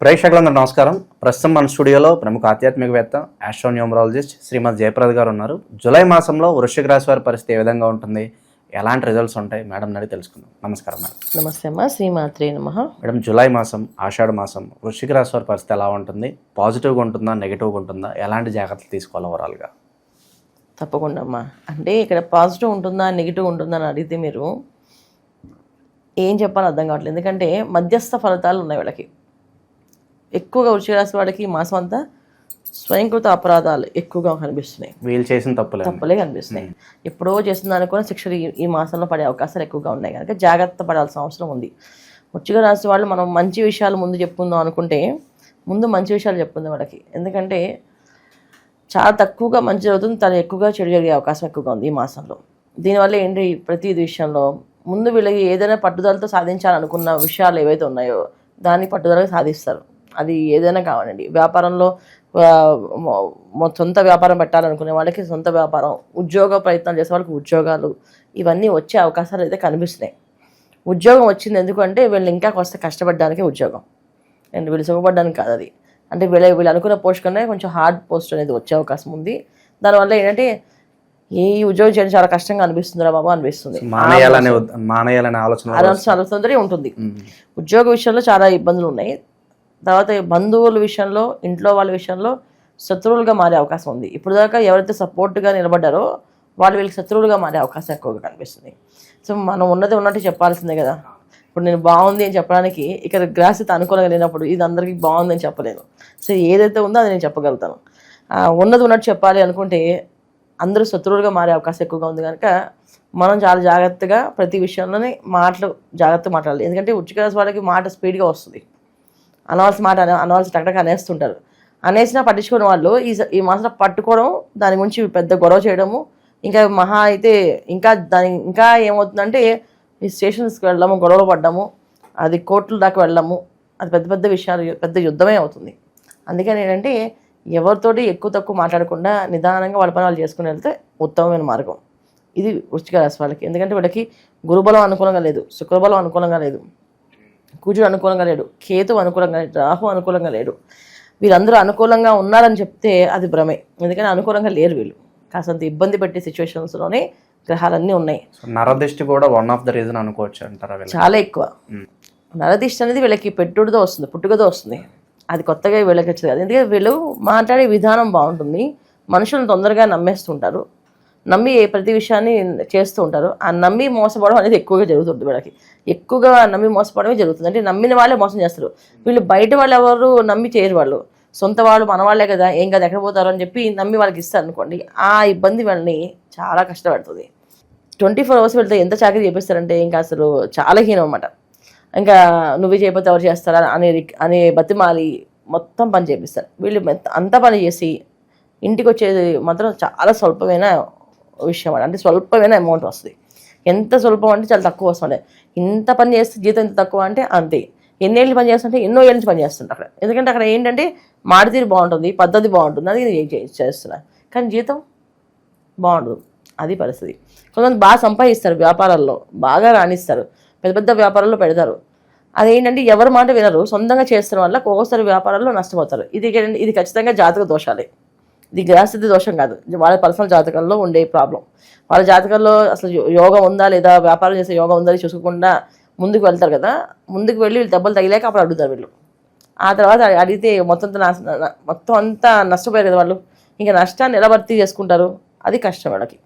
ప్రేక్షకులందరూ నమస్కారం. ప్రస్తుతం మన స్టూడియోలో ప్రముఖ ఆధ్యాత్మికవేత్త ఆస్ట్రోన్యూమరాలజిస్ట్ శ్రీమద్ జయప్రద్ గారు ఉన్నారు. జూలై మాసంలో వృశ్చిక రాశి వారి పరిస్థితి ఏ విధంగా ఉంటుంది? ఎలాంటి రిజల్ట్స్ ఉంటాయి? మేడం అడిగి తెలుసుకుందాం. నమస్కారం మేడం. నమస్తే అమ్మా. శ్రీమాత్రే నమ. మేడం జూలై మాసం ఆషాఢ మాసం వృశ్చిక రాశి వారి పరిస్థితి ఎలా ఉంటుంది? పాజిటివ్గా ఉంటుందా? నెగిటివ్గా ఉంటుందా? ఎలాంటి జాగ్రత్తలు తీసుకోవాలి ఓవరాల్గా తప్పకుండా అమ్మా. అంటే ఇక్కడ పాజిటివ్ ఉంటుందా? నెగిటివ్ ఉంటుందా అని అడిగితే మీరు ఏం చెప్పాలో అర్థం కావట్లేదు. ఎందుకంటే మధ్యస్థ ఫలితాలు ఉన్నాయి వాళ్ళకి. ఎక్కువగా వృశ్చిక రాశి వాళ్ళకి ఈ మాసం అంతా స్వయంకృత అపరాధాలు ఎక్కువగా కనిపిస్తున్నాయి. వీళ్ళు చేసిన తప్పులేదు తప్పులే కనిపిస్తున్నాయి. ఎప్పుడో చేసిన అనుకున్న శిక్షలు ఈ- ఈ మాసంలో పడే అవకాశాలు ఎక్కువగా ఉన్నాయి. కనుక జాగ్రత్త పడాల్సిన అవసరం ఉంది. వృచ్చిక రాశి వాళ్ళు మనం మంచి విషయాలు ముందు చెప్పుకుందాం అనుకుంటే ముందు మంచి విషయాలు చెప్పుకుందాం వాళ్ళకి. ఎందుకంటే చాలా తక్కువగా మంచి జరుగుతుంది తను ఎక్కువగా చెడు జరిగే అవకాశం ఎక్కువగా ఉంది ఈ మాసంలో. దీనివల్ల ఏంటి? ప్రతి విషయంలో ముందు వీళ్ళకి ఏదైనా పట్టుదలతో సాధించాలనుకున్న విషయాలు ఏవైతే ఉన్నాయో దాన్ని పట్టుదలగా సాధిస్తారు. అది ఏదైనా కావాలండి. వ్యాపారంలో సొంత వ్యాపారం పెట్టాలనుకునే వాళ్ళకి సొంత వ్యాపారం ఉద్యోగ ప్రయత్నాలు చేసే వాళ్ళకి ఉద్యోగాలు ఇవన్నీ వచ్చే అవకాశాలు అయితే కనిపిస్తున్నాయి. ఉద్యోగం వచ్చింది ఎందుకంటే వీళ్ళు ఇంకా కాస్త కష్టపడడానికి ఉద్యోగం. అండ్ వీళ్ళు సుఖపడడానికి కాదు అది. అంటే వీళ్ళ వీళ్ళు అనుకున్న పోస్ట్ కన్నా కొంచెం హార్డ్ పోస్ట్ అనేది వచ్చే అవకాశం ఉంది. దానివల్ల ఏంటంటే ఈ ఉద్యోగం చేయడం చాలా కష్టంగా అనిపిస్తుందిరా బాబా అనిపిస్తుంది. మానేయాలనే ఆలోచన ఆలోచన ఉంటుంది. ఉద్యోగ విషయంలో చాలా ఇబ్బందులు ఉన్నాయి. తర్వాత బంధువుల విషయంలో ఇంట్లో వాళ్ళ విషయంలో శత్రువులుగా మారే అవకాశం ఉంది. ఇప్పుడు దాకా ఎవరైతే సపోర్ట్గా నిలబడ్డారో వాళ్ళు వీళ్ళకి శత్రువులుగా మారే అవకాశం ఎక్కువగా కనిపిస్తుంది. సో మనం ఉన్నది ఉన్నట్టు చెప్పాల్సిందే కదా. ఇప్పుడు నేను బాగుంది అని చెప్పడానికి ఇక్కడ గ్రాస్యత అనుకూలంగా లేనప్పుడు ఇది అందరికీ బాగుంది అని చెప్పలేను. సో ఏదైతే ఉందో అది నేను చెప్పగలుగుతాను. ఉన్నది ఉన్నట్టు చెప్పాలి అనుకుంటే అందరూ శత్రువులుగా మారే అవకాశం ఎక్కువగా ఉంది కనుక మనం చాలా జాగ్రత్తగా ప్రతి విషయంలోనే మాటలు జాగ్రత్తగా మాట్లాడాలి. ఎందుకంటే ఉచ్చికరాశి వాళ్ళకి మాట స్పీడ్గా వస్తుంది. అనవలసిన మాట అన- అనవలసిన టక్టక్ అనేస్తుంటారు. అనేసినా పట్టించుకునే వాళ్ళు ఈ ఈ మాసం పట్టుకోవడం దాని గురించి పెద్ద గొడవ చేయడము ఇంకా మహా అయితే ఇంకా దాని ఇంకా ఏమవుతుందంటే ఈ స్టేషన్స్కి వెళ్ళడము గొడవలు పడ్డము అది కోర్టుల దాకా వెళ్ళడము అది పెద్ద పెద్ద విషయాలు పెద్ద యుద్ధమే అవుతుంది. అందుకని ఏంటంటే ఎవరితోటి ఎక్కువ తక్కువ మాట్లాడకుండా నిదానంగా వాళ్ళ పని వాళ్ళు చేసుకుని వెళ్తే ఉత్తమమైన మార్గం. ఇది వృష్టిక రాశి వాళ్ళకి. ఎందుకంటే వీళ్ళకి గురుబలం అనుకూలంగా లేదు శుక్రబలం అనుకూలంగా లేదు. కుజుడు అనుకూలంగా లేడు కేతు అనుకూలంగా లేడు రాహు అనుకూలంగా లేడు. వీళ్ళందరూ అనుకూలంగా ఉన్నారని చెప్తే అది భ్రమే. ఎందుకంటే అనుకూలంగా లేరు వీళ్ళు. కాసంత ఇబ్బంది పెట్టే సిచ్యువేషన్స్లోనే గ్రహాలన్నీ ఉన్నాయి. నరదిష్టి కూడా వన్ ఆఫ్ ద రీజన్ అనుకోవచ్చు అంటారా చాలా ఎక్కువ. మ్మ్. నరదిష్టి అనేది వీళ్ళకి పెట్టుడుతో వస్తుంది పుట్టుకతో వస్తుంది. అది కొత్తగా వీళ్ళకి వచ్చేది. కాదు ఎందుకంటే వీళ్ళు మాట్లాడే విధానం బాగుంటుంది. మనుషులను తొందరగా నమ్మేస్తుంటారు. నమ్మి ప్రతి విషయాన్ని చేస్తూ ఉంటారు. ఆ నమ్మి మోసపోవడం అనేది ఎక్కువగా జరుగుతుంది వీళ్ళకి. ఎక్కువగా నమ్మి మోసపోవడమే జరుగుతుంది. అంటే నమ్మిన వాళ్ళే మోసం చేస్తారు. వీళ్ళు బయట వాళ్ళు ఎవరు నమ్మి చేయరు వాళ్ళు. సొంత వాళ్ళు మన వాళ్ళే కదా ఏం కదా ఎక్కడ పోతారు అని చెప్పి నమ్మి వాళ్ళకి ఇస్తారు అనుకోండి ఆ ఇబ్బంది వాళ్ళని చాలా కష్టపడుతుంది. ట్వంటీ ఫోర్ అవర్స్ వెళ్తే ఎంత చాకరీ చేపిస్తారంటే ఇంకా అసలు చాలా హీనం అనమాట ఇంకా నువ్వే చేయకపోతే ఎవరు చేస్తారా అనే అనే బతిమాలి మొత్తం పని చేపిస్తారు. వీళ్ళు మెత్త- అంత పని చేసి ఇంటికి వచ్చేది మాత్రం చాలా స్వల్పమైన విషయం అన్నమాట. అంటే స్వల్పమైన అమౌంట్ వస్తుంది. ఎంత స్వల్పం అంటే చాలా తక్కువ వస్తుంది. ఇంత పని చేస్తే జీతం ఎంత తక్కువ అంటే అంతే. ఎన్నేళ్ళు పని చేస్తుంటే ఎన్నో ఏళ్ళ నుంచి పని చేస్తుంటారు అక్కడ. ఎందుకంటే అక్కడ ఏంటంటే మాడితీరు బాగుంటుంది పద్ధతి బాగుంటుంది. అది నేను చే- చేస్తున్నా. కానీ జీతం బాగుండదు. అది పరిస్థితి. కొంతమంది బాగా సంపాదిస్తారు వ్యాపారాల్లో. బాగా రాణిస్తారు. పెద్ద పెద్ద వ్యాపారాల్లో పెడతారు. అదేంటంటే ఎవరి మాట వినరు. సొంతంగా చేస్తున్న వల్ల ఒక్కొక్కసారి వ్యాపారాల్లో నష్టపోతారు. ఇది ఇది ఖచ్చితంగా జాతక దోషాలే. ఇది గ్రహస్థితి దోషం కాదు. వాళ్ళ పర్సనల్ జాతకంలో ఉండే ప్రాబ్లం. వాళ్ళ జాతకంలో అసలు యోగం ఉందా లేదా వ్యాపారం చేసే యోగం ఉందా అని చూసుకోకుండా ముందుకు వెళ్తారు కదా ముందుకు వెళ్ళి వీళ్ళు దెబ్బలు తగిలేక అప్పుడు అడుగుతారు వీళ్ళు. ఆ తర్వాత అడిగితే మొత్తం మొత్తం అంతా నష్టపోయారు కదా వాళ్ళు. ఇంకా నష్టాన్ని ఎలా భర్తీ చేసుకుంటారు? అది కష్టం వాళ్ళకి.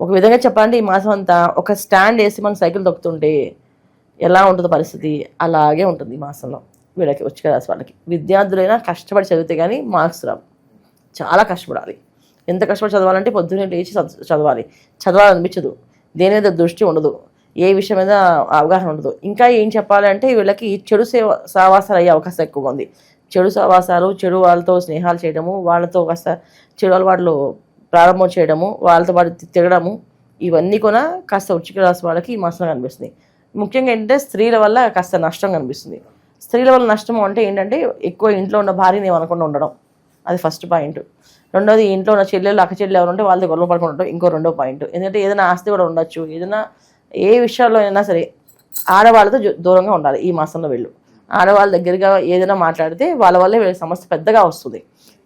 ఒక విధంగా చెప్పాలంటే ఈ మాసం అంతా ఒక స్టాండ్ వేసి మనం సైకిల్ తొక్కుతుంటే ఎలా ఉంటుందో పరిస్థితి అలాగే ఉంటుంది ఈ మాసంలో. వీళ్ళకి వచ్చి రాసి వాళ్ళకి. విద్యార్థులైనా కష్టపడి చదివితే కానీ మార్క్స్ రావు. చాలా కష్టపడాలి. ఎంత కష్టపడి చదవాలంటే పొద్దున్నే లేచి చదవాలి. చదవాలనిపించదు దేని మీద దృష్టి ఉండదు. ఏ విషయం మీద అవగాహన ఉండదు. ఇంకా ఏం చెప్పాలి అంటే వీళ్ళకి చెడు సేవ సావాసాలు అయ్యే అవకాశం ఎక్కువగా ఉంది. చెడు సావాసాలు చెడు వాళ్ళతో స్నేహాలు చేయడము వాళ్ళతో కాస్త చెడు అలవాట్లు ప్రారంభం చేయడము వాళ్ళతో పాటు తిరగడము ఇవన్నీ కూడా కాస్త ఉచిక రాసి వాళ్ళకి ఈ మాసంలో కనిపిస్తుంది. ముఖ్యంగా ఏంటంటే స్త్రీల వల్ల కాస్త నష్టం కనిపిస్తుంది. స్త్రీల వల్ల నష్టం అంటే ఏంటంటే ఎక్కువ ఇంట్లో ఉన్న భార్యని ఏమనకుండా ఉండడం. అది ఫస్ట్ పాయింట్ రెండోది ఇంట్లో ఉన్న చెల్లెలు అక్క చెల్లెలు ఎవరు ఉంటే వాళ్ళతో గొడవ పడుకుని ఉంటాం ఇంకో రెండో పాయింట్ ఎందుకంటే ఏదైనా ఆస్తి కూడా ఉండొచ్చు. ఏదైనా ఏ విషయాల్లో అయినా సరే ఆడవాళ్ళతో దూరంగా ఉండాలి ఈ మాసంలో వెళ్ళు. ఆడవాళ్ళ దగ్గరగా ఏదైనా మాట్లాడితే వాళ్ళ వల్లే వీళ్ళ సమస్య పెద్దగా వస్తుంది.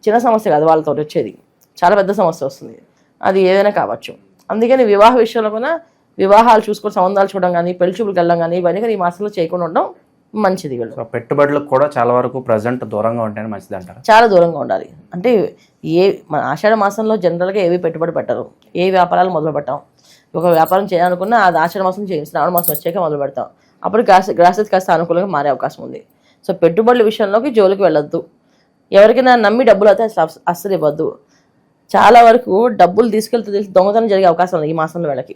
చిన్న సమస్య కాదు వాళ్ళతో వచ్చేది. చాలా పెద్ద సమస్య వస్తుంది. అది ఏదైనా కావచ్చు. అందుకని వివాహ విషయంలో కూడా వివాహాలు చూసుకొని సంబంధాలు చూడడం కానీ పెళ్ళి చూపులకు వెళ్ళడం కానీ ఇవన్నీ కూడా ఈ మాసంలో చేయకుండా ఉండడం మంచిది వీళ్ళు. సో పెట్టుబడులకు కూడా చాలా వరకు ప్రజెంట్ దూరంగా ఉంటేనే మంచిది అంటారు? చాలా దూరంగా ఉండాలి. అంటే ఏ మన ఆషాఢ మాసంలో జనరల్గా ఏవి పెట్టుబడి పెట్టరు. ఏ వ్యాపారాలు మొదలు పెట్టాం. ఒక వ్యాపారం చేయాలనుకున్నా అది ఆషాఢ మాసం చేయం శ్రావణ మాసం వచ్చాక మొదలు పెడతాం. అప్పుడు గ్రాస్ గ్రాసెస్ కాస్త అనుకూలంగా మారే అవకాశం ఉంది. సో పెట్టుబడుల విషయంలోకి జోలికి వెళ్ళొద్దు. ఎవరికైనా నమ్మి డబ్బులు అయితే అస్సలు ఇవ్వద్దు. చాలా వరకు డబ్బులు తీసుకెళ్తే తెలిసి దొంగతనం జరిగే అవకాశం ఉంది ఈ మాసంలో వీళ్ళకి.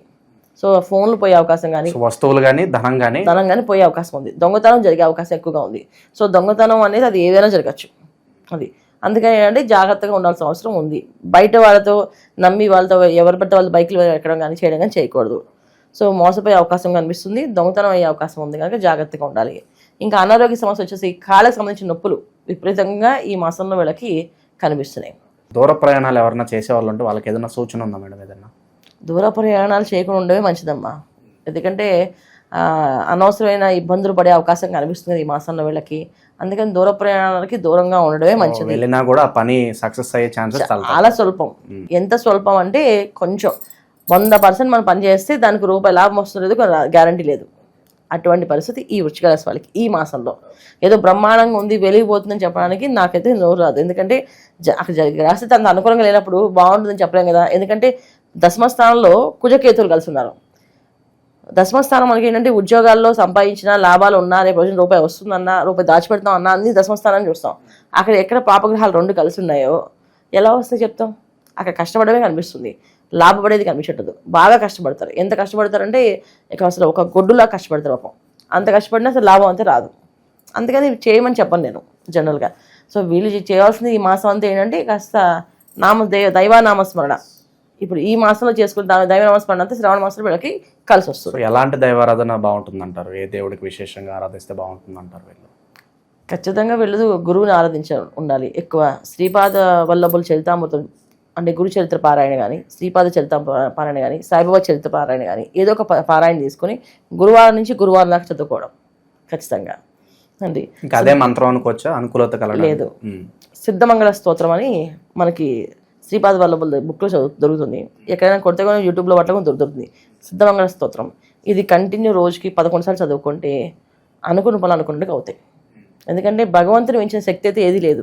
సో ఫోన్లు పోయే అవకాశం కానీ వస్తువులు కానీ ధనం కానీ ధనం కానీ పోయే అవకాశం ఉంది. దొంగతనం జరిగే అవకాశం ఎక్కువగా ఉంది. సో దొంగతనం అనేది అది ఏదైనా జరగచ్చు. అది. అందుకని ఏంటంటే జాగ్రత్తగా ఉండాల్సిన అవసరం ఉంది. బయట వాళ్ళతో నమ్మి వాళ్ళతో ఎవరు పడితే వాళ్ళ బైక్లు ఎక్కడం కానీ చేయడం కానీ చేయకూడదు. సో మోసపోయే అవకాశం కనిపిస్తుంది. దొంగతనం అయ్యే అవకాశం ఉంది కనుక జాగ్రత్తగా ఉండాలి. ఇంకా అనారోగ్య సమస్య వచ్చేసి కాళ్ళకి సంబంధించిన నొప్పులు విపరీతంగా ఈ మాసంలో వీళ్ళకి కనిపిస్తున్నాయి. దూర ప్రయాణాలు ఎవరైనా చేసే వాళ్ళు ఉంటే వాళ్ళకి ఏదైనా సూచన ఉందా మేడం ఏదైనా? దూర ప్రయాణాలు చేయకుండా ఉండడమే మంచిదమ్మా. ఎందుకంటే అనవసరమైన ఇబ్బందులు పడే అవకాశం కనిపిస్తుంది ఈ మాసంలో వీళ్ళకి. అందుకని దూర ప్రయాణాలకి దూరంగా ఉండడమే మంచిది. వెళ్ళినా కూడా పని సక్సెస్ అయ్యే ఛాన్సెస్ చాలా స్వల్పం. ఎంత స్వల్పం అంటే కొంచెం. వంద పర్సెంట్ మనం పని చేస్తే దానికి రూపాయి లాభం వస్తుంది గ్యారంటీ లేదు. అటువంటి పరిస్థితి ఈ వృచ్చిక రాశి వాళ్ళకి ఈ మాసంలో. ఏదో బ్రహ్మాండంగా ఉంది వెలిగిపోతుందని చెప్పడానికి నాకైతే నోరు రాదు. ఎందుకంటే అక్కడ జరిగే రాశి అంత అనుకూలంగా లేనప్పుడు బాగుంటుందని చెప్పలేం కదా. ఎందుకంటే దశమ స్థానంలో కుజకేతులు కలిసి ఉన్నారు దశమ స్థానం మనకి ఏంటంటే ఉద్యోగాల్లో సంపాదించిన లాభాలు ఉన్నా రేపు రోజున రూపాయి వస్తుందన్నా రూపాయి దాచిపెడతాం అన్నా అన్ని దశమ స్థానాన్ని చూస్తాం. అక్కడ ఎక్కడ పాపగ్రహాలు రెండు కలిసి ఉన్నాయో ఎలా వస్తాయి చెప్తాం? అక్కడ కష్టపడమే కనిపిస్తుంది. లాభపడేది కనిపించట్లేదు. బాగా కష్టపడతారు. ఎంత కష్టపడతారంటే ఇక అసలు ఒక గొడ్డులా కష్టపడతారు పాపం. అంత కష్టపడినా అసలు లాభం అంతే రాదు. అందుకని చేయమని చెప్పను నేను జనరల్గా. సో వీళ్ళు చేయాల్సింది ఈ మాసం అంతా ఏంటంటే కాస్త నామ దైవ దైవానామస్మరణ. ఇప్పుడు ఈ మాసంలో చేసుకుంటే దా- దైవనామస్మరణ అంతా శ్రావణ మాసంలో వీళ్ళకి కలిసి వస్తుంది. ఎలాంటి దైవారాధన బాగుంటుంది అంటారు ఏ దేవుడికి విశేషంగా ఆరాధిస్తే బాగుంటుంది అంటారు వీళ్ళు? ఖచ్చితంగా వీళ్ళు గురువుని ఆరాధించ ఉండాలి. ఎక్కువ శ్రీపాద వల్లభుల చరితామృతం అంటే గురు చరిత్ర పారాయణ కానీ శ్రీపాద చరిత పారాయణ కానీ సాయిబాబా చరిత్ర పారాయణ కానీ ఏదో ఒక పారాయణ తీసుకొని గురువారం నుంచి గురువారం దాకా చదువుకోవడం ఖచ్చితంగా. అండి. ఇంకా అదే మంత్రం అనుకోవచ్చా? అనుకూలత కలగడం లేదు. సిద్ధమంగళ స్తోత్రం అని మనకి శ్రీపాద వల్లభుల బుక్లో చదువు దొరుకుతుంది. ఎక్కడైనా కొడితే కూడా యూట్యూబ్లో పట్ల కూడా దొరుకుతుంది. సిద్ధమంగళ స్తోత్రం. ఇది కంటిన్యూ రోజుకి పదకొండు సార్లు చదువుకుంటే అనుకున్న పనులు అనుకున్నట్టుగా అవుతాయి. ఎందుకంటే భగవంతుని మించిన శక్తి అయితే ఏది లేదు.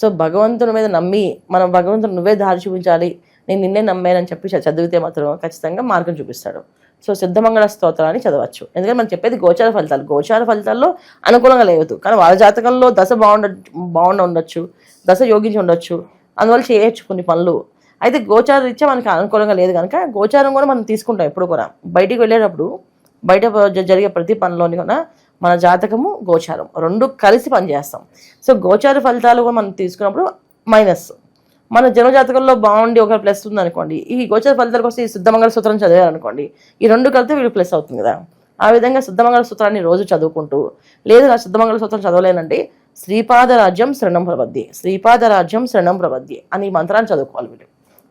సో భగవంతుని మీద నమ్మి మనం భగవంతుని నువ్వే దారి చూపించాలి నేను నిన్నే నమ్మానని చెప్పి చదివితే మాత్రం ఖచ్చితంగా మార్గం చూపిస్తాడు. సో సిద్ధమంగళ స్తోత్రాన్ని చదవచ్చు. ఎందుకంటే మనం చెప్పేది గోచార ఫలితాలు. గోచార ఫలితాల్లో అనుకూలంగా లేవద్దు. కానీ వాళ్ళ జాతకంలో దశ బాగుండ బాగుండ ఉండొచ్చు దశ యోగించి ఉండొచ్చు. అందువల్ల చేయొచ్చు కొన్ని పనులు. అయితే గోచార రీత్యా మనకి అనుకూలంగా లేదు కనుక గోచారం కూడా మనం తీసుకుంటాం ఎప్పుడు కూడా. బయటికి వెళ్ళేటప్పుడు బయట జరిగే ప్రతి పనిలోని కూడా మన జాతకము గోచారం రెండు కలిసి పనిచేస్తాం. సో గోచార ఫలితాలు కూడా మనం తీసుకున్నప్పుడు మైనస్. మన జనజాతకంలో బాగుండి ఒక ప్లస్ ఉంది అనుకోండి ఈ గోచార ఫలితాల కోసం ఈ సిద్ధమంగళ సూత్రం చదివారనుకోండి ఈ రెండు కలితే వీళ్ళు ప్లస్ అవుతుంది కదా. ఆ విధంగా సిద్ధమంగళ సూత్రాన్ని రోజు చదువుకుంటూ లేదు నా సిద్ధమంగళ సూత్రం చదవలేనంటే శ్రీపాద రాజ్యం శరణం ప్రవద్యే శ్రీపాద రాజ్యం శరణం ప్రవద్యే అని ఈ మంత్రాన్ని చదువుకోవాలి వీళ్ళు.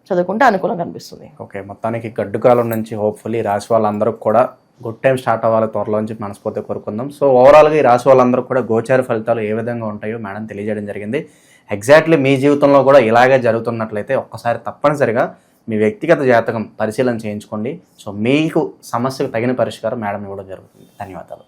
చదువుకుంటే అనుకూలంగా అనిపిస్తుంది. ఓకే మొత్తానికి గడ్డుకాలం నుంచి హోప్ఫుల్లీ రాసి వాళ్ళందరూ కూడా గుడ్ టైం స్టార్ట్ అవ్వాలి త్వరలో నుంచి మనస్ఫూర్తి కోరుకుందాం. సో ఓవరాల్గా ఈ రాసి వాళ్ళందరూ కూడా గోచార ఫలితాలు ఏ విధంగా ఉంటాయో మేడం తెలియజేయడం జరిగింది. ఎగ్జాక్ట్లీ మీ జీవితంలో కూడా ఇలాగే జరుగుతున్నట్లయితే ఒక్కసారి తప్పనిసరిగా మీ వ్యక్తిగత జాతకం పరిశీలన చేయించుకోండి. సో మీకు సమస్యకు తగిన పరిష్కారం మేడం ఇవ్వడం జరుగుతుంది. ధన్యవాదాలు.